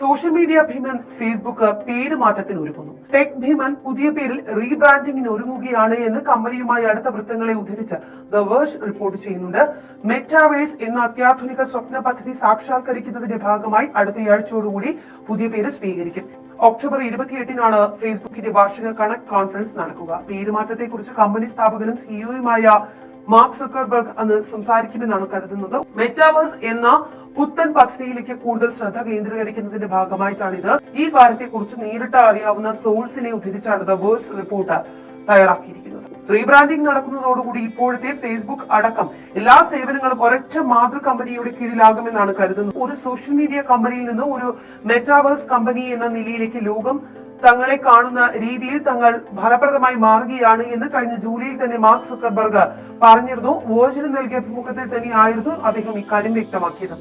Social media ഭീമൻ Facebook പേര് മാറ്റത്തിന് ഒരുങ്ങുന്നു ടെക് ഭീമൻ പുതിയ പേരിൽ റീബ്രാൻഡിംഗിന് ഒരുങ്ങുകയാണ് എന്ന് കമ്പനിയുമായി അടുത്ത വൃത്തങ്ങളെ ഉദ്ധരിച്ച് ദ വേഴ്സ് റിപ്പോർട്ട് ചെയ്യുന്നുണ്ട്. മെറ്റാവേഴ്സ് എന്ന അത്യാധുനിക സ്വപ്ന പദ്ധതി സാക്ഷാത്കരിക്കുന്നതിന്റെ ഭാഗമായി അടുത്തയാഴ്ചയോടുകൂടി പുതിയ പേര് സ്വീകരിക്കും. ഒക്ടോബർ ഇരുപത്തിയെട്ടിനാണ് ഫേസ്ബുക്കിന്റെ വാർഷിക കണക്ട് കോൺഫറൻസ് നടക്കുക. പേരുമാറ്റത്തെക്കുറിച്ച് കമ്പനി സ്ഥാപകനും സിഇഒയുമായ മാർക്ക് സുക്കർബർഗ് അന്ന് സംസാരിക്കുമെന്നാണ് കരുതുന്നത്. മെറ്റാവേഴ്സ് എന്ന പുത്തൻ പദ്ധതിയിലേക്ക് കൂടുതൽ ശ്രദ്ധ കേന്ദ്രീകരിക്കുന്നതിന്റെ ഭാഗമായിട്ടാണിത്. ഈ കാര്യത്തെക്കുറിച്ച് നേരിട്ട് അറിയാവുന്ന സോഴ്സിനെ ഉദ്ധരിച്ചാണ് ദ വേഴ്സ് റിപ്പോർട്ട് തയ്യാറാക്കിയിരിക്കുന്നത്. റീബ്രാൻഡിംഗ് നടക്കുന്നതോടുകൂടി ഇപ്പോഴത്തെ ഫേസ്ബുക്ക് അടക്കം എല്ലാ സേവനങ്ങളും ഒരൊറ്റ മാതൃ കമ്പനിയുടെ കീഴിലാകുമെന്നാണ് കരുതുന്നത്. ഒരു സോഷ്യൽ മീഡിയ കമ്പനിയിൽ നിന്ന് ഒരു മെറ്റാവേഴ്സ് കമ്പനി എന്ന നിലയിലേക്ക് ലോകം തങ്ങളെ കാണുന്ന രീതിയിൽ തങ്ങൾ ഫലപ്രദമായി മാറുകയാണ് എന്ന് കഴിഞ്ഞ ജൂലൈയിൽ തന്നെ മാർക്ക് സുക്കർബർഗ് പറഞ്ഞിരുന്നു. വോജിന് നൽകിയ അഭിമുഖത്തിൽ തന്നെയായിരുന്നു അദ്ദേഹം ഇക്കാര്യം വ്യക്തമാക്കിയത്.